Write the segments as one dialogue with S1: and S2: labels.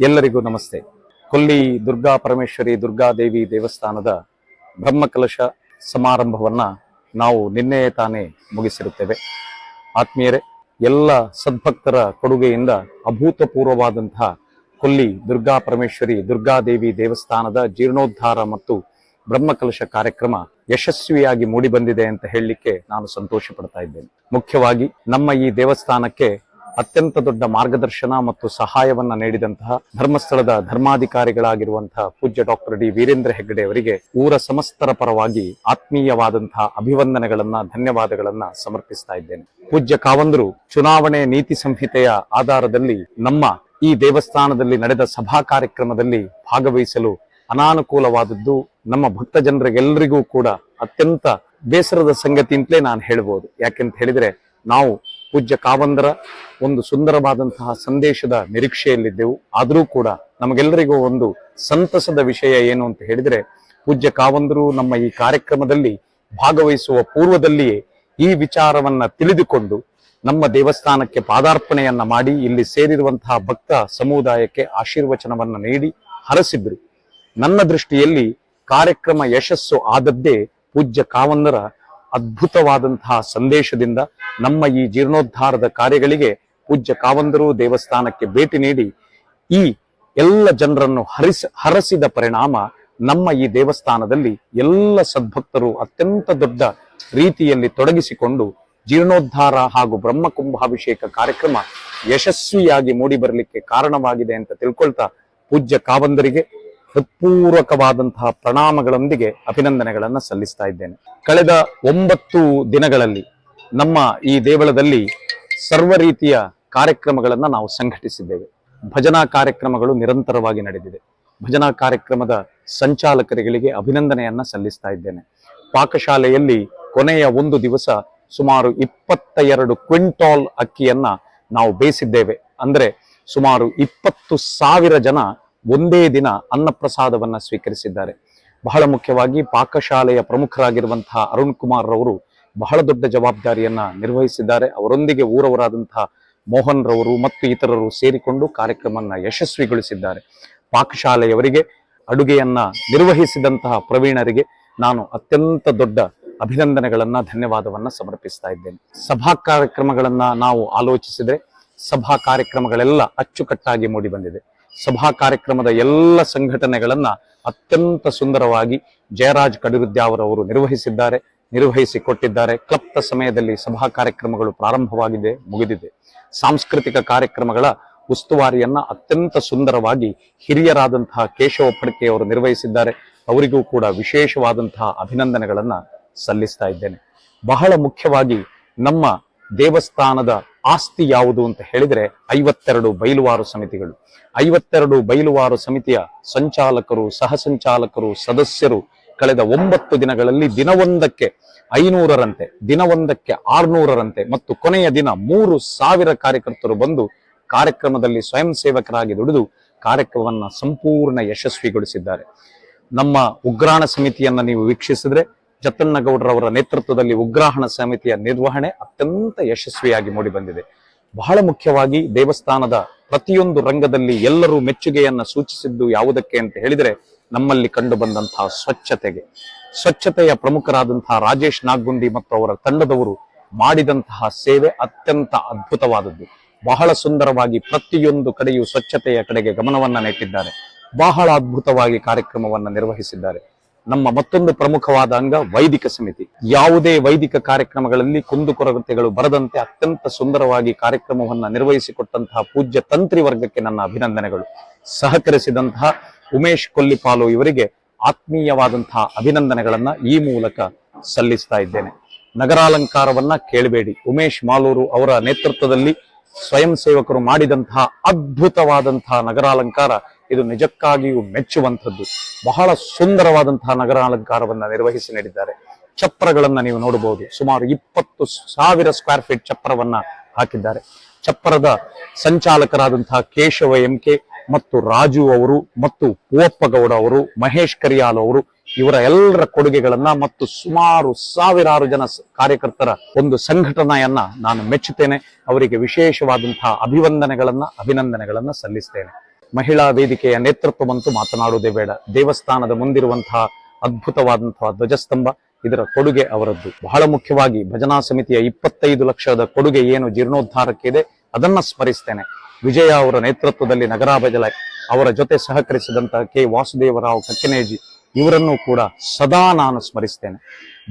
S1: ಎಲ್ಲರಿಗೂ ನಮಸ್ತೆ. ಕೊಲ್ಲಿ ದುರ್ಗಾ ಪರಮೇಶ್ವರಿ ದುರ್ಗಾದೇವಿ ದೇವಸ್ಥಾನದ ಬ್ರಹ್ಮಕಲಶ ಸಮಾರಂಭವನ್ನ ನಾವು ನಿನ್ನೆ ತಾನೇ ಮುಗಿಸಿರುತ್ತೇವೆ. ಆತ್ಮೀಯರೇ, ಎಲ್ಲ ಸದ್ಭಕ್ತರ ಕೊಡುಗೆಯಿಂದ ಅಭೂತಪೂರ್ವವಾದಂತಹ ಕೊಲ್ಲಿ ದುರ್ಗಾ ಪರಮೇಶ್ವರಿ ದುರ್ಗಾದೇವಿ ದೇವಸ್ಥಾನದ ಜೀರ್ಣೋದ್ಧಾರ ಮತ್ತು ಬ್ರಹ್ಮಕಲಶ ಕಾರ್ಯಕ್ರಮ ಯಶಸ್ವಿಯಾಗಿ ಮೂಡಿಬಂದಿದೆ ಅಂತ ಹೇಳಲಿಕ್ಕೆ ನಾನು ಸಂತೋಷ ಪಡ್ತಾ ಇದ್ದೇನೆ. ಮುಖ್ಯವಾಗಿ ನಮ್ಮ ಈ ದೇವಸ್ಥಾನಕ್ಕೆ ಅತ್ಯಂತ ದೊಡ್ಡ ಮಾರ್ಗದರ್ಶನ ಮತ್ತು ಸಹಾಯವನ್ನ ನೀಡಿದಂತಹ ಧರ್ಮಸ್ಥಳದ ಧರ್ಮಾಧಿಕಾರಿಗಳಾಗಿರುವಂತಹ ಪೂಜ್ಯ ಡಾಕ್ಟರ್ ಡಿ ವೀರೇಂದ್ರ ಹೆಗ್ಗಡೆ ಅವರಿಗೆ ಊರ ಸಮಸ್ತರ ಪರವಾಗಿ ಆತ್ಮೀಯವಾದಂತಹ ಅಭಿವಂದನೆಗಳನ್ನ, ಧನ್ಯವಾದಗಳನ್ನ ಸಮರ್ಪಿಸ್ತಾ ಇದ್ದೇನೆ. ಪೂಜ್ಯ ಕಾವಂದರು, ಚುನಾವಣೆ ನೀತಿ ಸಂಹಿತೆಯ ಆಧಾರದಲ್ಲಿ ನಮ್ಮ ಈ ದೇವಸ್ಥಾನದಲ್ಲಿ ನಡೆದ ಸಭಾ ಕಾರ್ಯಕ್ರಮದಲ್ಲಿ ಭಾಗವಹಿಸಲು ಅನಾನುಕೂಲವಾದದ್ದು ನಮ್ಮ ಭಕ್ತ ಜನರಿಗೆಲ್ಲರಿಗೂ ಕೂಡ ಅತ್ಯಂತ ಬೇಸರದ ಸಂಗತಿ ಅಂತಲೇ ನಾನು ಹೇಳ್ಬೋದು. ಯಾಕೆಂತ ಹೇಳಿದ್ರೆ ನಾವು ಪೂಜ್ಯ ಕಾವಂದರ ಒಂದು ಸುಂದರವಾದಂತಹ ಸಂದೇಶದ ನಿರೀಕ್ಷೆಯಲ್ಲಿದ್ದೆವು. ಆದರೂ ಕೂಡ ನಮಗೆಲ್ಲರಿಗೂ ಒಂದು ಸಂತಸದ ವಿಷಯ ಏನು ಅಂತ ಹೇಳಿದ್ರೆ, ಪೂಜ್ಯ ಕಾವಂದರು ನಮ್ಮ ಈ ಕಾರ್ಯಕ್ರಮದಲ್ಲಿ ಭಾಗವಹಿಸುವ ಪೂರ್ವದಲ್ಲಿಯೇ ಈ ವಿಚಾರವನ್ನ ತಿಳಿದುಕೊಂಡು ನಮ್ಮ ದೇವಸ್ಥಾನಕ್ಕೆ ಪಾದಾರ್ಪಣೆಯನ್ನ ಮಾಡಿ ಇಲ್ಲಿ ಸೇರಿರುವಂತಹ ಭಕ್ತ ಸಮುದಾಯಕ್ಕೆ ಆಶೀರ್ವಚನವನ್ನು ನೀಡಿ ಹರಸಿದ್ರು. ನನ್ನ ದೃಷ್ಟಿಯಲ್ಲಿ ಕಾರ್ಯಕ್ರಮ ಯಶಸ್ಸು ಆದದ್ದೇ ಪೂಜ್ಯ ಕಾವಂದರ ಅದ್ಭುತವಾದಂತಹ ಸಂದೇಶದಿಂದ ನಮ್ಮ ಈ ಜೀರ್ಣೋದ್ಧಾರದ ಕಾರ್ಯಗಳಿಗೆ ಪೂಜ್ಯ ಕಾವಂದರು ದೇವಸ್ಥಾನಕ್ಕೆ ಭೇಟಿ ನೀಡಿ ಈ ಎಲ್ಲ ಜನರನ್ನು ಹರಿಸ, ಹರಸಿದ ಪರಿಣಾಮ ನಮ್ಮ ಈ ದೇವಸ್ಥಾನದಲ್ಲಿ ಎಲ್ಲ ಸದ್ಭಕ್ತರು ಅತ್ಯಂತ ದೊಡ್ಡ ರೀತಿಯಲ್ಲಿ ತೊಡಗಿಸಿಕೊಂಡು ಜೀರ್ಣೋದ್ಧಾರ ಹಾಗೂ ಬ್ರಹ್ಮಕುಂಭಾಭಿಷೇಕ ಕಾರ್ಯಕ್ರಮ ಯಶಸ್ವಿಯಾಗಿ ಮೂಡಿ ಬರಲಿಕ್ಕೆ ಕಾರಣವಾಗಿದೆ ಅಂತ ತಿಳ್ಕೊಳ್ತಾ ಪೂಜ್ಯ ಕಾವಂದರಿಗೆ ಹೃತ್ಪೂರ್ವಕವಾದಂತಹ ಪ್ರಣಾಮಗಳೊಂದಿಗೆ ಅಭಿನಂದನೆಗಳನ್ನು ಸಲ್ಲಿಸ್ತಾ ಇದ್ದೇನೆ. ಕಳೆದ ಒಂಬತ್ತು ದಿನಗಳಲ್ಲಿ ನಮ್ಮ ಈ ದೇವಳದಲ್ಲಿ ಸರ್ವ ರೀತಿಯ ಕಾರ್ಯಕ್ರಮಗಳನ್ನು ನಾವು ಸಂಘಟಿಸಿದ್ದೇವೆ. ಭಜನಾ ಕಾರ್ಯಕ್ರಮಗಳು ನಿರಂತರವಾಗಿ ನಡೆದಿದೆ. ಭಜನಾ ಕಾರ್ಯಕ್ರಮದ ಸಂಚಾಲಕರುಗಳಿಗೆ ಅಭಿನಂದನೆಯನ್ನ ಸಲ್ಲಿಸ್ತಾ ಇದ್ದೇನೆ. ಪಾಕಶಾಲೆಯಲ್ಲಿ ಕೊನೆಯ ಒಂದು ದಿವಸ ಸುಮಾರು ಇಪ್ಪತ್ತ ಎರಡು ಕ್ವಿಂಟಾಲ್ ಅಕ್ಕಿಯನ್ನ ನಾವು ಬೇಯಿಸಿದ್ದೇವೆ. ಅಂದರೆ ಸುಮಾರು ಇಪ್ಪತ್ತು ಸಾವಿರ ಜನ ಒಂದೇ ದಿನ ಅನ್ನಪ್ರಸಾದವನ್ನ ಸ್ವೀಕರಿಸಿದ್ದಾರೆ. ಬಹಳ ಮುಖ್ಯವಾಗಿ ಪಾಕಶಾಲೆಯ ಪ್ರಮುಖರಾಗಿರುವಂತಹ ಅರುಣ್ ಕುಮಾರ್ ರವರು ಬಹಳ ದೊಡ್ಡ ಜವಾಬ್ದಾರಿಯನ್ನ ನಿರ್ವಹಿಸಿದ್ದಾರೆ. ಅವರೊಂದಿಗೆ ಊರವರಾದಂತಹ ಮೋಹನ್ ರವರು ಮತ್ತು ಇತರರು ಸೇರಿಕೊಂಡು ಕಾರ್ಯಕ್ರಮವನ್ನು ಯಶಸ್ವಿಗೊಳಿಸಿದ್ದಾರೆ. ಪಾಕಶಾಲೆಯವರಿಗೆ ಅಡುಗೆಯನ್ನ ನಿರ್ವಹಿಸಿದಂತಹ ಪ್ರವೀಣರಿಗೆ ನಾನು ಅತ್ಯಂತ ದೊಡ್ಡ ಅಭಿನಂದನೆಗಳನ್ನ, ಧನ್ಯವಾದವನ್ನ ಸಮರ್ಪಿಸ್ತಾ ಇದ್ದೇನೆ. ಸಭಾ ಕಾರ್ಯಕ್ರಮಗಳನ್ನ ನಾವು ಆಲೋಚಿಸಿದ್ರೆ ಸಭಾ ಕಾರ್ಯಕ್ರಮಗಳೆಲ್ಲ ಅಚ್ಚುಕಟ್ಟಾಗಿ ಮೂಡಿ ಬಂದಿದೆ. ಸಭಾ ಕಾರ್ಯಕ್ರಮದ ಎಲ್ಲ ಸಂಘಟನೆಗಳನ್ನ ಅತ್ಯಂತ ಸುಂದರವಾಗಿ ಜಯರಾಜ್ ಕಡಿರುದ್ಯಾವರವರು ನಿರ್ವಹಿಸಿದ್ದಾರೆ, ನಿರ್ವಹಿಸಿ ಕೊಟ್ಟಿದ್ದಾರೆ. ಕ್ಲಪ್ತ ಸಮಯದಲ್ಲಿ ಸಭಾ ಕಾರ್ಯಕ್ರಮಗಳು ಪ್ರಾರಂಭವಾಗಿದೆ, ಮುಗಿದಿದೆ. ಸಾಂಸ್ಕೃತಿಕ ಕಾರ್ಯಕ್ರಮಗಳ ಉಸ್ತುವಾರಿಯನ್ನ ಅತ್ಯಂತ ಸುಂದರವಾಗಿ ಹಿರಿಯರಾದಂತಹ ಕೇಶವ ಫಡ್ಕೆ ಅವರು ನಿರ್ವಹಿಸಿದ್ದಾರೆ. ಅವರಿಗೂ ಕೂಡ ವಿಶೇಷವಾದಂತಹ ಅಭಿನಂದನೆಗಳನ್ನ ಸಲ್ಲಿಸ್ತಾ ಇದ್ದೇನೆ. ಬಹಳ ಮುಖ್ಯವಾಗಿ ನಮ್ಮ ದೇವಸ್ಥಾನದ ಆಸ್ತಿ ಯಾವುದು ಅಂತ ಹೇಳಿದ್ರೆ ಐವತ್ತೆರಡು ಬಯಲುವಾರು ಸಮಿತಿಗಳು. ಐವತ್ತೆರಡು ಬಯಲುವಾರು ಸಮಿತಿಯ ಸಂಚಾಲಕರು ಸಹ ಸಂಚಾಲಕರು ಸದಸ್ಯರು ಕಳೆದ ಒಂಬತ್ತು ದಿನಗಳಲ್ಲಿ ದಿನವೊಂದಕ್ಕೆ ಐನೂರರಂತೆ, ದಿನವೊಂದಕ್ಕೆ ಆರ್ನೂರರಂತೆ ಮತ್ತು ಕೊನೆಯ ದಿನ ಮೂರು ಸಾವಿರ ಕಾರ್ಯಕರ್ತರು ಬಂದು ಕಾರ್ಯಕ್ರಮದಲ್ಲಿ ಸ್ವಯಂ ಸೇವಕರಾಗಿ ದುಡಿದು ಕಾರ್ಯಕ್ರಮವನ್ನು ಸಂಪೂರ್ಣ ಯಶಸ್ವಿಗೊಳಿಸಿದ್ದಾರೆ. ನಮ್ಮ ಉಗ್ರಾಣ ಸಮಿತಿಯನ್ನ ನೀವು ವೀಕ್ಷಿಸಿದ್ರೆ ಜತನ್ನಗೌಡರವರ ನೇತೃತ್ವದಲ್ಲಿ ಉಗ್ರಾಹಣ ಸಮಿತಿಯ ನಿರ್ವಹಣೆ ಅತ್ಯಂತ ಯಶಸ್ವಿಯಾಗಿ ಮೂಡಿಬಂದಿದೆ ಬಹಳ ಮುಖ್ಯವಾಗಿ ದೇವಸ್ಥಾನದ ಪ್ರತಿಯೊಂದು ರಂಗದಲ್ಲಿ ಎಲ್ಲರೂ ಮೆಚ್ಚುಗೆಯನ್ನ ಸೂಚಿಸಿದ್ದು ಯಾವುದಕ್ಕೆ ಅಂತ ಹೇಳಿದ್ರೆ ನಮ್ಮಲ್ಲಿ ಕಂಡು ಬಂದಂತಹ ಸ್ವಚ್ಛತೆಗೆ. ಸ್ವಚ್ಛತೆಯ ಪ್ರಮುಖರಾದಂತಹ ರಾಜೇಶ್ ನಾಗುಂಡಿ ಮತ್ತು ಅವರ ತಂಡದವರು ಮಾಡಿದಂತಹ ಸೇವೆ ಅತ್ಯಂತ ಅದ್ಭುತವಾದದ್ದು. ಬಹಳ ಸುಂದರವಾಗಿ ಪ್ರತಿಯೊಂದು ಕಡೆಯೂ ಸ್ವಚ್ಛತೆಯ ಕಡೆಗೆ ಗಮನವನ್ನ ನೆಟ್ಟಿದ್ದಾರೆ. ಬಹಳ ಅದ್ಭುತವಾಗಿ ಕಾರ್ಯಕ್ರಮವನ್ನ ನಿರ್ವಹಿಸಿದ್ದಾರೆ. ನಮ್ಮ ಮತ್ತೊಂದು ಪ್ರಮುಖವಾದ ಅಂಗ ವೈದಿಕ ಸಮಿತಿ. ಯಾವುದೇ ವೈದಿಕ ಕಾರ್ಯಕ್ರಮಗಳಲ್ಲಿ ಕುಂದುಕೊರತೆಗಳು ಬರದಂತೆ ಅತ್ಯಂತ ಸುಂದರವಾಗಿ ಕಾರ್ಯಕ್ರಮವನ್ನ ನಿರ್ವಹಿಸಿಕೊಟ್ಟಂತಹ ಪೂಜ್ಯ ತಂತ್ರಿ ವರ್ಗಕ್ಕೆ ನನ್ನ ಅಭಿನಂದನೆಗಳು. ಸಹಕರಿಸಿದಂತಹ ಉಮೇಶ್ ಕೊಲ್ಲಿಪಾಲು ಇವರಿಗೆ ಆತ್ಮೀಯವಾದಂತಹ ಅಭಿನಂದನೆಗಳನ್ನ ಈ ಮೂಲಕ ಸಲ್ಲಿಸ್ತಾ ಇದ್ದೇನೆ. ನಗರಾಲಂಕಾರವನ್ನ ಕೇಳಬೇಡಿ. ಉಮೇಶ್ ಮಾಲೂರು ಅವರ ನೇತೃತ್ವದಲ್ಲಿ ಸ್ವಯಂ ಸೇವಕರು ಮಾಡಿದಂತಹ ಅದ್ಭುತವಾದಂತಹ ನಗರಾಲಂಕಾರ ಇದು ನಿಜಕ್ಕಾಗಿಯೂ ಮೆಚ್ಚುವಂಥದ್ದು. ಬಹಳ ಸುಂದರವಾದಂತಹ ನಗರಾಲಂಕಾರವನ್ನ ನಿರ್ವಹಿಸಿ ನೀಡಿದ್ದಾರೆ. ಚಪ್ರಗಳನ್ನ ನೀವು ನೋಡಬಹುದು. ಸುಮಾರು ಇಪ್ಪತ್ತು ಸಾವಿರ ಸ್ಕ್ವೇರ್ ಫೀಟ್ ಚಪ್ರವನ್ನ ಹಾಕಿದ್ದಾರೆ. ಚಪ್ರದ ಸಂಚಾಲಕರಾದಂತಹ ಕೇಶವ ಎಂ ಕೆ ಮತ್ತು ರಾಜು ಅವರು ಮತ್ತು ಪೂವಪ್ಪಗೌಡ ಅವರು, ಮಹೇಶ್ ಕರಿಯಾಲ್ ಅವರು ಇವರ ಎಲ್ಲರ ಕೊಡುಗೆಗಳನ್ನ ಮತ್ತು ಸುಮಾರು ಸಾವಿರಾರು ಜನ ಕಾರ್ಯಕರ್ತರ ಒಂದು ಸಂಘಟನೆಯನ್ನ ನಾನು ಮೆಚ್ಚುತ್ತೇನೆ. ಅವರಿಗೆ ವಿಶೇಷವಾದಂತಹ ಅಭಿವಂದನೆಗಳನ್ನ, ಅಭಿನಂದನೆಗಳನ್ನ ಸಲ್ಲಿಸ್ತೇನೆ. ಮಹಿಳಾ ವೇದಿಕೆಯ ನೇತೃತ್ವವಂತೂ ಮಾತನಾಡುವುದೇ ಬೇಡ. ದೇವಸ್ಥಾನದ ಮುಂದಿರುವಂತಹ ಅದ್ಭುತವಾದಂತಹ ಧ್ವಜಸ್ತಂಭ, ಇದರ ಕೊಡುಗೆ ಅವರದ್ದು. ಬಹಳ ಮುಖ್ಯವಾಗಿ ಭಜನಾ ಸಮಿತಿಯ ಇಪ್ಪತ್ತೈದು ಲಕ್ಷದ ಕೊಡುಗೆ ಏನು ಜೀರ್ಣೋದ್ಧಾರಕ್ಕೆ ಇದೆ, ಅದನ್ನ ಸ್ಮರಿಸ್ತೇನೆ. ವಿಜಯ ಅವರ ನೇತೃತ್ವದಲ್ಲಿ ನಗರಾಭಜಲ ಅವರ ಜೊತೆ ಸಹಕರಿಸಿದಂತಹ ಕೆ. ವಾಸುದೇವರಾವ್ ಕಕ್ಕನೇಜಿ, ಇವರನ್ನು ಕೂಡ ಸದಾ ನಾನು ಸ್ಮರಿಸ್ತೇನೆ.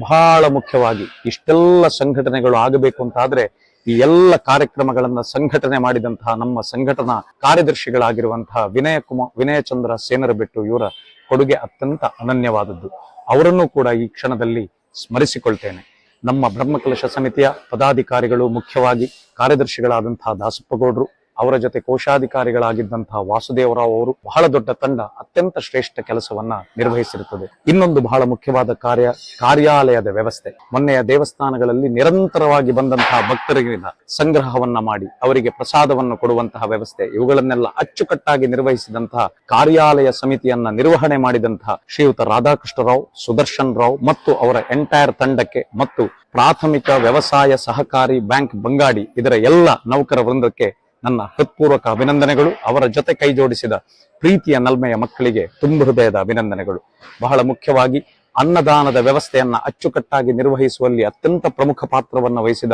S1: ಬಹಳ ಮುಖ್ಯವಾಗಿ ಇಷ್ಟೆಲ್ಲ ಸಂಘಟನೆಗಳು ಆಗಬೇಕು ಅಂತಾದ್ರೆ ಈ ಎಲ್ಲ ಕಾರ್ಯಕ್ರಮಗಳನ್ನ ಸಂಘಟನೆ ಮಾಡಿದಂತಹ ನಮ್ಮ ಸಂಘಟನಾ ಕಾರ್ಯದರ್ಶಿಗಳಾಗಿರುವಂತಹ ವಿನಯ ಕುಮಾರ್, ವಿನಯ ಚಂದ್ರ ಸೇನರ ಬೆಟ್ಟು ಇವರ ಕೊಡುಗೆ ಅತ್ಯಂತ ಅನನ್ಯವಾದದ್ದು. ಅವರನ್ನು ಕೂಡ ಈ ಕ್ಷಣದಲ್ಲಿ ಸ್ಮರಿಸಿಕೊಳ್ತೇನೆ. ನಮ್ಮ ಬ್ರಹ್ಮಕಲಶ ಸಮಿತಿಯ ಪದಾಧಿಕಾರಿಗಳು ಮುಖ್ಯವಾಗಿ ಕಾರ್ಯದರ್ಶಿಗಳಾದಂತಹ ದಾಸಪ್ಪಗೌಡರು ಅವರ ಜೊತೆ ಕೋಶಾಧಿಕಾರಿಗಳಾಗಿದ್ದಂತಹ ವಾಸುದೇವರಾವ್ ಅವರು ಬಹಳ ದೊಡ್ಡ ತಂಡ, ಅತ್ಯಂತ ಶ್ರೇಷ್ಠ ಕೆಲಸವನ್ನ ನಿರ್ವಹಿಸಿರುತ್ತದೆ. ಇನ್ನೊಂದು ಬಹಳ ಮುಖ್ಯವಾದ ಕಾರ್ಯ, ಕಾರ್ಯಾಲಯದ ವ್ಯವಸ್ಥೆ. ಮೊನ್ನೆಯ ದೇವಸ್ಥಾನಗಳಲ್ಲಿ ನಿರಂತರವಾಗಿ ಬಂದಂತಹ ಭಕ್ತರಿಗಿಂದ ಸಂಗ್ರಹವನ್ನ ಮಾಡಿ, ಅವರಿಗೆ ಪ್ರಸಾದವನ್ನು ಕೊಡುವಂತಹ ವ್ಯವಸ್ಥೆ, ಇವುಗಳನ್ನೆಲ್ಲ ಅಚ್ಚುಕಟ್ಟಾಗಿ ನಿರ್ವಹಿಸಿದಂತಹ ಕಾರ್ಯಾಲಯ ಸಮಿತಿಯನ್ನ ನಿರ್ವಹಣೆ ಮಾಡಿದಂತಹ ಶ್ರೀಯುತ ರಾಧಾಕೃಷ್ಣರಾವ್, ಸುದರ್ಶನ್ ರಾವ್ ಮತ್ತು ಅವರ ಎಂಟೈರ್ ತಂಡಕ್ಕೆ ಮತ್ತು ಪ್ರಾಥಮಿಕ ವ್ಯವಸಾಯ ಸಹಕಾರಿ ಬ್ಯಾಂಕ್ ಬಂಗಾಡಿ, ಇದರ ಎಲ್ಲ ನೌಕರ ವೃಂದಕ್ಕೆ ನನ್ನ ಹೃತ್ಪೂರ್ವಕ ಅಭಿನಂದನೆಗಳು. ಅವರ ಜೊತೆ ಕೈ ಜೋಡಿಸಿದ ಪ್ರೀತಿಯ ನಲ್ಮೆಯ ಮಕ್ಕಳಿಗೆ ತುಂಬ ಹೃದಯದ ಅಭಿನಂದನೆಗಳು. ಬಹಳ ಮುಖ್ಯವಾಗಿ ಅನ್ನದಾನದ ವ್ಯವಸ್ಥೆಯನ್ನ ಅಚ್ಚುಕಟ್ಟಾಗಿ ನಿರ್ವಹಿಸುವಲ್ಲಿ ಅತ್ಯಂತ ಪ್ರಮುಖ ಪಾತ್ರವನ್ನು ವಹಿಸಿದ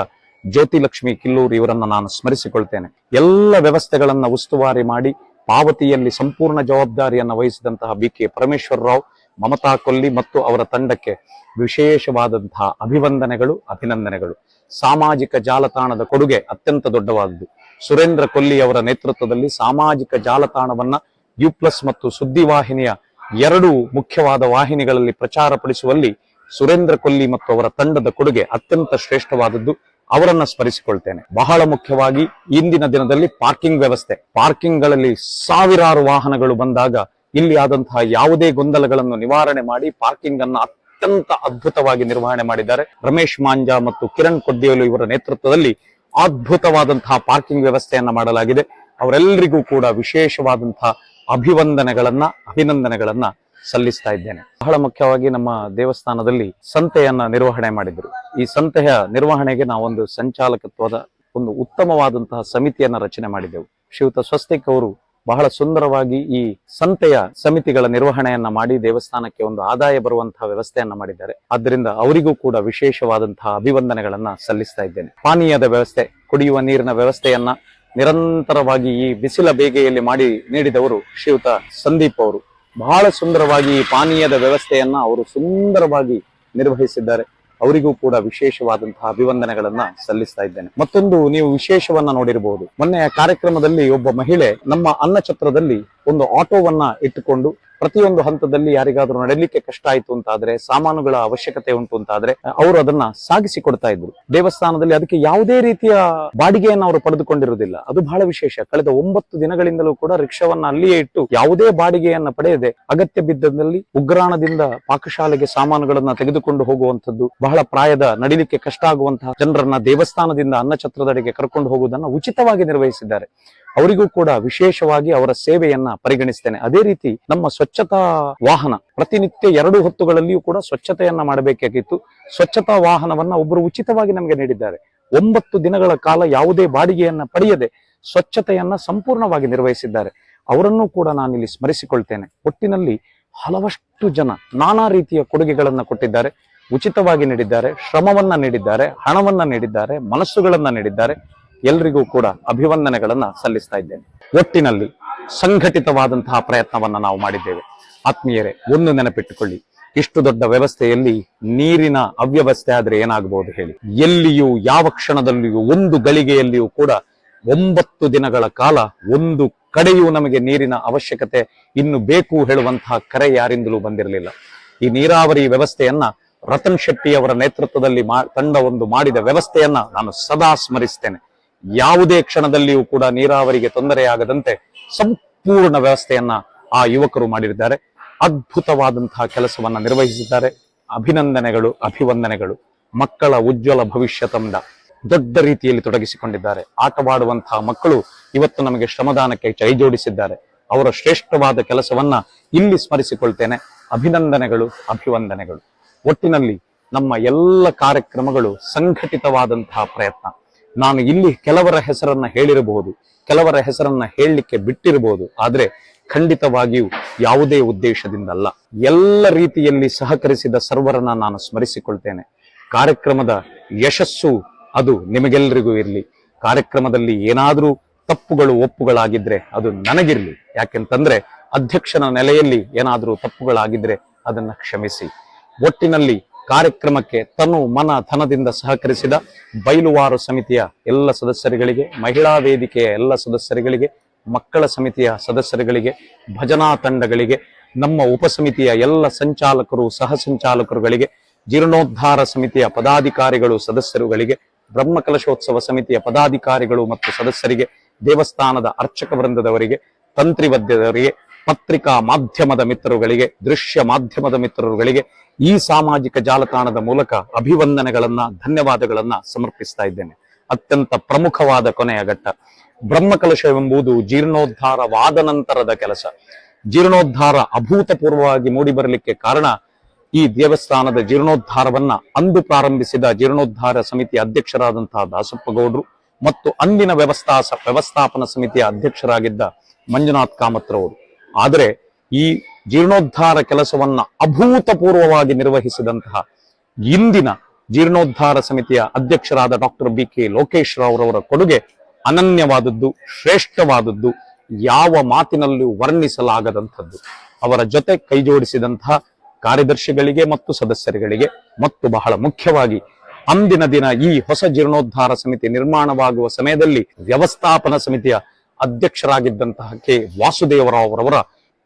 S1: ಜ್ಯೋತಿಲಕ್ಷ್ಮಿ ಕಿಲ್ಲೂರು ಇವರನ್ನು ನಾನು ಸ್ಮರಿಸಿಕೊಳ್ತೇನೆ. ಎಲ್ಲ ವ್ಯವಸ್ಥೆಗಳನ್ನ ಉಸ್ತುವಾರಿ ಮಾಡಿ ಪಾವತಿಯಲ್ಲಿ ಸಂಪೂರ್ಣ ಜವಾಬ್ದಾರಿಯನ್ನು ವಹಿಸಿದಂತಹ ಬಿ ಕೆ ಪರಮೇಶ್ವರ ರಾವ್, ಮಮತಾ ಕೊಲ್ಲಿ ಮತ್ತು ಅವರ ತಂಡಕ್ಕೆ ವಿಶೇಷವಾದಂತಹ ಅಭಿವಂದನೆಗಳು, ಅಭಿನಂದನೆಗಳು. ಸಾಮಾಜಿಕ ಜಾಲತಾಣದ ಕೊಡುಗೆ ಅತ್ಯಂತ ದೊಡ್ಡವಾದದ್ದು. ಸುರೇಂದ್ರ ಕೊಲ್ಲಿ ಅವರ ನೇತೃತ್ವದಲ್ಲಿ ಸಾಮಾಜಿಕ ಜಾಲತಾಣವನ್ನ ಯು ಪ್ಲಸ್ ಮತ್ತು ಸುದ್ದಿವಾಹಿನಿಯ ಎರಡು ಮುಖ್ಯವಾದ ವಾಹಿನಿಗಳಲ್ಲಿ ಪ್ರಚಾರ ಪಡಿಸುವಲ್ಲಿ ಸುರೇಂದ್ರ ಕೊಲ್ಲಿ ಮತ್ತು ಅವರ ತಂಡದ ಕೊಡುಗೆ ಅತ್ಯಂತ ಶ್ರೇಷ್ಠವಾದದ್ದು. ಅವರನ್ನ ಸ್ಮರಿಸಿಕೊಳ್ತೇನೆ. ಬಹಳ ಮುಖ್ಯವಾಗಿ ಇಂದಿನ ದಿನದಲ್ಲಿ ಪಾರ್ಕಿಂಗ್ ವ್ಯವಸ್ಥೆ. ಪಾರ್ಕಿಂಗ್ಗಳಲ್ಲಿ ಸಾವಿರಾರು ವಾಹನಗಳು ಬಂದಾಗ ಇಲ್ಲಿ ಆದಂತಹ ಯಾವುದೇ ಗೊಂದಲಗಳನ್ನು ನಿವಾರಣೆ ಮಾಡಿ ಪಾರ್ಕಿಂಗ್ ಅನ್ನ ಅತ್ಯಂತ ಅದ್ಭುತವಾಗಿ ನಿರ್ವಹಣೆ ಮಾಡಿದ್ದಾರೆ. ರಮೇಶ್ ಮಾಂಜಾ ಮತ್ತು ಕಿರಣ್ ಕೊದ್ದಿಯಲು ಇವರ ನೇತೃತ್ವದಲ್ಲಿ ಅದ್ಭುತವಾದಂತಹ ಪಾರ್ಕಿಂಗ್ ವ್ಯವಸ್ಥೆಯನ್ನ ಮಾಡಲಾಗಿದೆ. ಅವರೆಲ್ಲರಿಗೂ ಕೂಡ ವಿಶೇಷವಾದಂತಹ ಅಭಿವಂದನೆಗಳನ್ನ, ಅಭಿನಂದನೆಗಳನ್ನ ಸಲ್ಲಿಸ್ತಾ ಇದ್ದೇನೆ. ಬಹಳ ಮುಖ್ಯವಾಗಿ ನಮ್ಮ ದೇವಸ್ಥಾನದಲ್ಲಿ ಸಂತೆಯನ್ನ ನಿರ್ವಹಣೆ ಮಾಡಿದ್ರು. ಈ ಸಂತೆಯ ನಿರ್ವಹಣೆಗೆ ನಾವೊಂದು ಸಂಚಾಲಕತ್ವದ ಒಂದು ಉತ್ತಮವಾದಂತಹ ಸಮಿತಿಯನ್ನ ರಚನೆ ಮಾಡಿದೆವು. ಶ್ರೀಯುತ ಸ್ವಸ್ತಿಕ್ ಅವರು ಬಹಳ ಸುಂದರವಾಗಿ ಈ ಸಂತೆಯ ಸಮಿತಿಗಳ ನಿರ್ವಹಣೆಯನ್ನ ಮಾಡಿ ದೇವಸ್ಥಾನಕ್ಕೆ ಒಂದು ಆದಾಯ ಬರುವಂತಹ ವ್ಯವಸ್ಥೆಯನ್ನ ಮಾಡಿದ್ದಾರೆ. ಆದ್ದರಿಂದ ಅವರಿಗೂ ಕೂಡ ವಿಶೇಷವಾದಂತಹ ಅಭಿವಂದನೆಗಳನ್ನ ಸಲ್ಲಿಸ್ತಾ ಇದ್ದೇನೆ. ಪಾನೀಯದ ವ್ಯವಸ್ಥೆ, ಕುಡಿಯುವ ನೀರಿನ ವ್ಯವಸ್ಥೆಯನ್ನ ನಿರಂತರವಾಗಿ ಈ ಬಿಸಿಲ ಬೇಗೆಯಲ್ಲಿ ಮಾಡಿ ನೀಡಿದವರು ಶ್ರೀಯುತ ಸಂದೀಪ್ ಅವರು. ಬಹಳ ಸುಂದರವಾಗಿ ಈ ಪಾನೀಯದ ವ್ಯವಸ್ಥೆಯನ್ನ ಅವರು ಸುಂದರವಾಗಿ ನಿರ್ವಹಿಸಿದ್ದಾರೆ. ಅವರಿಗೂ ಕೂಡ ವಿಶೇಷವಾದಂತಹ ಅಭಿವಂದನೆಗಳನ್ನ ಸಲ್ಲಿಸ್ತಾ ಇದ್ದೇನೆ. ಮತ್ತೊಂದು ನೀವು ವಿಶೇಷವನ್ನ ನೋಡಿರಬಹುದು ಮೊನ್ನೆ ಕಾರ್ಯಕ್ರಮದಲ್ಲಿ ಒಬ್ಬ ಮಹಿಳೆ ನಮ್ಮ ಅನ್ನಛತ್ರದಲ್ಲಿ ಒಂದು ಆಟೋವನ್ನ ಇಟ್ಟುಕೊಂಡು ಪ್ರತಿಯೊಂದು ಹಂತದಲ್ಲಿ ಯಾರಿಗಾದ್ರೂ ನಡೀಲಿಕ್ಕೆ ಕಷ್ಟ ಆಯ್ತು ಅಂತಾದ್ರೆ, ಸಾಮಾನುಗಳ ಅವಶ್ಯಕತೆ ಉಂಟು ಅಂತಾದ್ರೆ, ಅವರು ಅದನ್ನ ಸಾಗಿಸಿ ಕೊಡ್ತಾ ಇದ್ರು. ದೇವಸ್ಥಾನದಲ್ಲಿ ಅದಕ್ಕೆ ಯಾವುದೇ ರೀತಿಯ ಬಾಡಿಗೆಯನ್ನು ಅವರು ಪಡೆದುಕೊಂಡಿರುವುದಿಲ್ಲ. ಅದು ಬಹಳ ವಿಶೇಷ. ಕಳೆದ ಒಂಬತ್ತು ದಿನಗಳಿಂದಲೂ ಕೂಡ ರಿಕ್ಷಾವನ್ನ ಅಲ್ಲಿಯೇ ಇಟ್ಟು ಯಾವುದೇ ಬಾಡಿಗೆಯನ್ನ ಪಡೆಯದೆ ಅಗತ್ಯ ಬಿದ್ದಲ್ಲಿ ಉಗ್ರಾಣದಿಂದ ಪಾಕಶಾಲೆಗೆ ಸಾಮಾನುಗಳನ್ನ ತೆಗೆದುಕೊಂಡು ಹೋಗುವಂತದ್ದು ಬಹಳ ಪ್ರಾಯದ ನಡಿಲಿಕ್ಕೆ ಕಷ್ಟ ಆಗುವಂತಹ ಜನರನ್ನ ದೇವಸ್ಥಾನದಿಂದ ಅನ್ನಛತ್ರದಡೆಗೆ ಕರ್ಕೊಂಡು ಹೋಗುವುದನ್ನು ಉಚಿತವಾಗಿ ನಿರ್ವಹಿಸಿದ್ದಾರೆ. ಅವರಿಗೂ ಕೂಡ ವಿಶೇಷವಾಗಿ ಅವರ ಸೇವೆಯನ್ನ ಪರಿಗಣಿಸ್ತೇನೆ. ಅದೇ ರೀತಿ ನಮ್ಮ ಸ್ವಚ್ಛತಾ ವಾಹನ, ಪ್ರತಿನಿತ್ಯ ಎರಡು ಹೊತ್ತುಗಳಲ್ಲಿಯೂ ಕೂಡ ಸ್ವಚ್ಛತೆಯನ್ನ ಮಾಡಬೇಕಾಗಿತ್ತು. ಸ್ವಚ್ಛತಾ ವಾಹನವನ್ನ ಒಬ್ಬರು ಉಚಿತವಾಗಿ ನಮಗೆ ನೀಡಿದ್ದಾರೆ. ಒಂಬತ್ತು ದಿನಗಳ ಕಾಲ ಯಾವುದೇ ಬಾಡಿಗೆಯನ್ನ ಪಡೆಯದೆ ಸ್ವಚ್ಛತೆಯನ್ನ ಸಂಪೂರ್ಣವಾಗಿ ನಿರ್ವಹಿಸಿದ್ದಾರೆ. ಅವರನ್ನು ಕೂಡ ನಾನಿಲ್ಲಿ ಸ್ಮರಿಸಿಕೊಳ್ತೇನೆ. ಒಟ್ಟಿನಲ್ಲಿ ಹಲವಷ್ಟು ಜನ ನಾನಾ ರೀತಿಯ ಕೊಡುಗೆಗಳನ್ನ ಕೊಟ್ಟಿದ್ದಾರೆ. ಉಚಿತವಾಗಿ ನೀಡಿದ್ದಾರೆ. ಶ್ರಮವನ್ನ ನೀಡಿದ್ದಾರೆ. ಹಣವನ್ನ ನೀಡಿದ್ದಾರೆ. ಮನಸ್ಸುಗಳನ್ನ ನೀಡಿದ್ದಾರೆ. ಎಲ್ರಿಗೂ ಕೂಡ ಅಭಿವಂದನೆಗಳನ್ನ ಸಲ್ಲಿಸ್ತಾ ಇದ್ದೇನೆ. ಒಟ್ಟಿನಲ್ಲಿ ಸಂಘಟಿತವಾದಂತಹ ಪ್ರಯತ್ನವನ್ನ ನಾವು ಮಾಡಿದ್ದೇವೆ. ಆತ್ಮೀಯರೇ, ಒಂದು ನೆನಪಿಟ್ಟುಕೊಳ್ಳಿ. ಇಷ್ಟು ದೊಡ್ಡ ವ್ಯವಸ್ಥೆಯಲ್ಲಿ ನೀರಿನ ಅವ್ಯವಸ್ಥೆ ಆದ್ರೆ ಏನಾಗಬಹುದು ಹೇಳಿ. ಎಲ್ಲಿಯೂ, ಯಾವ ಕ್ಷಣದಲ್ಲಿಯೂ, ಒಂದು ಗಳಿಗೆಯಲ್ಲಿಯೂ ಕೂಡ ಒಂಬತ್ತು ದಿನಗಳ ಕಾಲ ಒಂದು ಕಡೆಯೂ ನಮಗೆ ನೀರಿನ ಅವಶ್ಯಕತೆ ಇನ್ನು ಬೇಕು ಹೇಳುವಂತಹ ಕರೆ ಯಾರಿಂದಲೂ ಬಂದಿರಲಿಲ್ಲ. ಈ ನೀರಾವರಿ ವ್ಯವಸ್ಥೆಯನ್ನ ರತನ್ ಶೆಟ್ಟಿ ಅವರ ನೇತೃತ್ವದಲ್ಲಿ ತಂಡ ಒಂದು ಮಾಡಿದ ವ್ಯವಸ್ಥೆಯನ್ನ ನಾನು ಸದಾ ಸ್ಮರಿಸ್ತೇನೆ. ಯಾವುದೇ ಕ್ಷಣದಲ್ಲಿಯೂ ಕೂಡ ನೀರಾವರಿಗೆ ತೊಂದರೆಯಾಗದಂತೆ ಸಂಪೂರ್ಣ ವ್ಯವಸ್ಥೆಯನ್ನ ಆ ಯುವಕರು ಮಾಡಿದ್ದಾರೆ. ಅದ್ಭುತವಾದಂತಹ ಕೆಲಸವನ್ನ ನಿರ್ವಹಿಸಿದ್ದಾರೆ. ಅಭಿನಂದನೆಗಳು, ಅಭಿವಂದನೆಗಳು. ಮಕ್ಕಳ ಉಜ್ವಲ ಭವಿಷ್ಯ ತಂಡ ದೊಡ್ಡ ರೀತಿಯಲ್ಲಿ ತೊಡಗಿಸಿಕೊಂಡಿದ್ದಾರೆ. ಆಟವಾಡುವಂತಹ ಮಕ್ಕಳು ಇವತ್ತು ನಮಗೆ ಶ್ರಮದಾನಕ್ಕೆ ಕೈ ಜೋಡಿಸಿದ್ದಾರೆ. ಅವರ ಶ್ರೇಷ್ಠವಾದ ಕೆಲಸವನ್ನ ಇಲ್ಲಿ ಸ್ಮರಿಸಿಕೊಳ್ತೇನೆ. ಅಭಿನಂದನೆಗಳು, ಅಭಿವಂದನೆಗಳು. ಒಟ್ಟಿನಲ್ಲಿ ನಮ್ಮ ಎಲ್ಲ ಕಾರ್ಯಕ್ರಮಗಳು ಸಂಘಟಿತವಾದಂತಹ ಪ್ರಯತ್ನ. ನಾನು ಇಲ್ಲಿ ಕೆಲವರ ಹೆಸರನ್ನ ಹೇಳಿರಬಹುದು, ಕೆಲವರ ಹೆಸರನ್ನ ಹೇಳಲಿಕ್ಕೆ ಬಿಟ್ಟಿರಬಹುದು, ಆದ್ರೆ ಖಂಡಿತವಾಗಿಯೂ ಯಾವುದೇ ಉದ್ದೇಶದಿಂದಲ್ಲ. ಎಲ್ಲ ರೀತಿಯಲ್ಲಿ ಸಹಕರಿಸಿದ ಸರ್ವರನ್ನ ನಾನು ಸ್ಮರಿಸಿಕೊಳ್ತೇನೆ. ಕಾರ್ಯಕ್ರಮದ ಯಶಸ್ಸು ಅದು ನಿಮಗೆಲ್ಲರಿಗೂ ಇರಲಿ. ಕಾರ್ಯಕ್ರಮದಲ್ಲಿ ಏನಾದರೂ ತಪ್ಪುಗಳು, ಒಪ್ಪುಗಳಾಗಿದ್ರೆ ಅದು ನನಗಿರಲಿ. ಯಾಕೆಂತಂದ್ರೆ ಅಧ್ಯಕ್ಷನ ನೆಲೆಯಲ್ಲಿ ಏನಾದರೂ ತಪ್ಪುಗಳಾಗಿದ್ರೆ ಅದನ್ನ ಕ್ಷಮಿಸಿ. ಒಟ್ಟಿನಲ್ಲಿ ಕಾರ್ಯಕ್ರಮಕ್ಕೆ ತನು ಮನ ಧನದಿಂದ ಸಹಕರಿಸಿದ ಬೈಲುವಾರು ಸಮಿತಿಯ ಎಲ್ಲ ಸದಸ್ಯರುಗಳಿಗೆ, ಮಹಿಳಾ ವೇದಿಕೆಯ ಎಲ್ಲ ಸದಸ್ಯರುಗಳಿಗೆ, ಮಕ್ಕಳ ಸಮಿತಿಯ ಸದಸ್ಯರುಗಳಿಗೆ, ಭಜನಾ ತಂಡಗಳಿಗೆ, ನಮ್ಮ ಉಪಸಮಿತಿಯ ಎಲ್ಲ ಸಂಚಾಲಕರು, ಸಹ ಸಂಚಾಲಕರುಗಳಿಗೆ, ಜೀರ್ಣೋದ್ಧಾರ ಸಮಿತಿಯ ಪದಾಧಿಕಾರಿಗಳು, ಸದಸ್ಯರುಗಳಿಗೆ, ಬ್ರಹ್ಮಕಲಶೋತ್ಸವ ಸಮಿತಿಯ ಪದಾಧಿಕಾರಿಗಳು ಮತ್ತು ಸದಸ್ಯರಿಗೆ, ದೇವಸ್ಥಾನದ ಅರ್ಚಕ ವೃಂದದವರಿಗೆ, ತಂತ್ರಿವದ್ಯದವರಿಗೆ ಪತ್ರಿಕಾ ಮಾಧ್ಯಮದ ಮಿತ್ರರುಗಳಿಗೆ, ದೃಶ್ಯ ಮಾಧ್ಯಮದ ಮಿತ್ರರುಗಳಿಗೆ ಈ ಸಾಮಾಜಿಕ ಜಾಲತಾಣದ ಮೂಲಕ ಅಭಿವಂದನೆಗಳನ್ನ, ಧನ್ಯವಾದಗಳನ್ನ ಸಮರ್ಪಿಸ್ತಾ ಇದ್ದೇನೆ. ಅತ್ಯಂತ ಪ್ರಮುಖವಾದ ಕೊನೆಯ ಘಟ್ಟ. ಬ್ರಹ್ಮಕಲಶವೆಂಬುದು ಜೀರ್ಣೋದ್ಧಾರವಾದ ನಂತರದ ಕೆಲಸ. ಜೀರ್ಣೋದ್ಧಾರ ಅಭೂತಪೂರ್ವವಾಗಿ ಮೂಡಿ ಬರಲಿಕ್ಕೆ ಕಾರಣ ಈ ದೇವಸ್ಥಾನದ ಜೀರ್ಣೋದ್ಧಾರವನ್ನ ಅಂದು ಪ್ರಾರಂಭಿಸಿದ ಜೀರ್ಣೋದ್ಧಾರ ಸಮಿತಿ ಅಧ್ಯಕ್ಷರಾದಂತಹ ದಾಸಪ್ಪಗೌಡರು ಮತ್ತು ಅಂದಿನ ವ್ಯವಸ್ಥಾ ವ್ಯವಸ್ಥಾಪನಾ ಸಮಿತಿಯ ಅಧ್ಯಕ್ಷರಾಗಿದ್ದ ಮಂಜುನಾಥ್ ಕಾಮತ್ರವರು ಆದರೆ ಈ ಜೀರ್ಣೋದ್ಧಾರ ಕೆಲಸವನ್ನ ಅಭೂತಪೂರ್ವವಾಗಿ ನಿರ್ವಹಿಸಿದಂತಹ ಇಂದಿನ ಜೀರ್ಣೋದ್ಧಾರ ಸಮಿತಿಯ ಅಧ್ಯಕ್ಷರಾದ ಡಾಕ್ಟರ್ ಬಿ ಕೆ ಲೋಕೇಶ್ ರಾವ್ರವರ ಕೊಡುಗೆ ಅನನ್ಯವಾದದ್ದು, ಶ್ರೇಷ್ಠವಾದದ್ದು, ಯಾವ ಮಾತಿನಲ್ಲೂ ವರ್ಣಿಸಲಾಗದಂಥದ್ದು. ಅವರ ಜೊತೆ ಕೈಜೋಡಿಸಿದಂತಹ ಕಾರ್ಯದರ್ಶಿಗಳಿಗೆ ಮತ್ತು ಸದಸ್ಯರುಗಳಿಗೆ ಮತ್ತು ಬಹಳ ಮುಖ್ಯವಾಗಿ ಅಂದಿನ ದಿನ ಈ ಹೊಸ ಜೀರ್ಣೋದ್ಧಾರ ಸಮಿತಿ ನಿರ್ಮಾಣವಾಗುವ ಸಮಯದಲ್ಲಿ ವ್ಯವಸ್ಥಾಪನಾ ಸಮಿತಿಯ ಅಧ್ಯಕ್ಷರಾಗಿದ್ದಂತಹ ಕೆ ವಾಸುದೇವರಾವ್ ಅವರವರ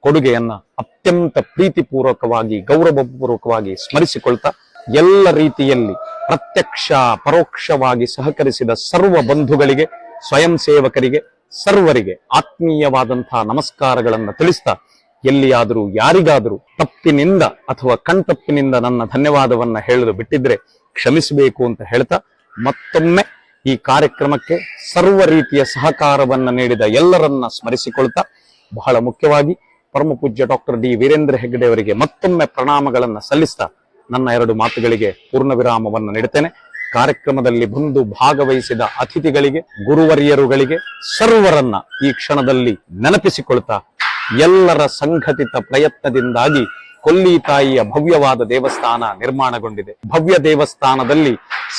S1: ಕೊಡುಗೆಯನ್ನ ಅತ್ಯಂತ ಪ್ರೀತಿಪೂರ್ವಕವಾಗಿ, ಗೌರವಪೂರ್ವಕವಾಗಿ ಸ್ಮರಿಸಿಕೊಳ್ತಾ ಎಲ್ಲ ರೀತಿಯಲ್ಲಿ ಪ್ರತ್ಯಕ್ಷ, ಪರೋಕ್ಷವಾಗಿ ಸಹಕರಿಸಿದ ಸರ್ವ ಬಂಧುಗಳಿಗೆ, ಸ್ವಯಂ ಸೇವಕರಿಗೆ, ಸರ್ವರಿಗೆ ಆತ್ಮೀಯವಾದಂತಹ ನಮಸ್ಕಾರಗಳನ್ನ ತಿಳಿಸ್ತಾ ಎಲ್ಲಿಯಾದರೂ ಯಾರಿಗಾದರೂ ತಪ್ಪಿನಿಂದ ಅಥವಾ ಕಣ್ತಪ್ಪಿನಿಂದ ನನ್ನ ಧನ್ಯವಾದವನ್ನ ಹೇಳಲು ಬಿಟ್ಟಿದ್ರೆ ಕ್ಷಮಿಸಬೇಕು ಅಂತ ಹೇಳ್ತಾ ಮತ್ತೊಮ್ಮೆ ಈ ಕಾರ್ಯಕ್ರಮಕ್ಕೆ ಸರ್ವ ರೀತಿಯ ಸಹಕಾರವನ್ನು ನೀಡಿದ ಎಲ್ಲರನ್ನ ಸ್ಮರಿಸಿಕೊಳ್ತಾ ಬಹಳ ಮುಖ್ಯವಾಗಿ ಪರಮ ಪೂಜ್ಯ ಡಾಕ್ಟರ್ ಡಿ ವೀರೇಂದ್ರ ಹೆಗ್ಗಡೆ ಅವರಿಗೆ ಮತ್ತೊಮ್ಮೆ ಪ್ರಣಾಮಗಳನ್ನು ಸಲ್ಲಿಸ್ತಾ ನನ್ನ ಎರಡು ಮಾತುಗಳಿಗೆ ಪೂರ್ಣ ವಿರಾಮವನ್ನು ನೀಡುತ್ತೇನೆ ಕಾರ್ಯಕ್ರಮದಲ್ಲಿ ಬಂದು ಭಾಗವಹಿಸಿದ ಅತಿಥಿಗಳಿಗೆ, ಗುರುವರಿಯರುಗಳಿಗೆ ಸರ್ವರನ್ನ ಈ ಕ್ಷಣದಲ್ಲಿ ನೆನಪಿಸಿಕೊಳ್ತಾ ಎಲ್ಲರ ಸಂಘಟಿತ ಪ್ರಯತ್ನದಿಂದಾಗಿ ಕೊಲ್ಲಿ ತಾಯಿಯ ಭವ್ಯವಾದ ದೇವಸ್ಥಾನ ನಿರ್ಮಾಣಗೊಂಡಿದೆ. ಭವ್ಯ ದೇವಸ್ಥಾನದಲ್ಲಿ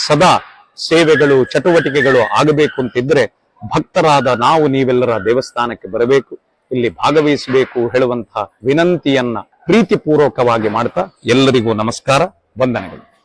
S1: ಸದಾ ಸೇವೆಗಳು, ಚಟುವಟಿಕೆಗಳು ಆಗಬೇಕು ಅಂತಿದ್ರೆ ಭಕ್ತರಾದ ನಾವು ನೀವೆಲ್ಲರ ದೇವಸ್ಥಾನಕ್ಕೆ ಬರಬೇಕು, ಇಲ್ಲಿ ಭಾಗವಹಿಸಬೇಕು ಹೇಳುವಂತಹ ವಿನಂತಿಯನ್ನ ಪ್ರೀತಿಪೂರ್ವಕವಾಗಿ ಮಾಡ್ತಾ ಎಲ್ಲರಿಗೂ ನಮಸ್ಕಾರ, ವಂದನೆಗಳು.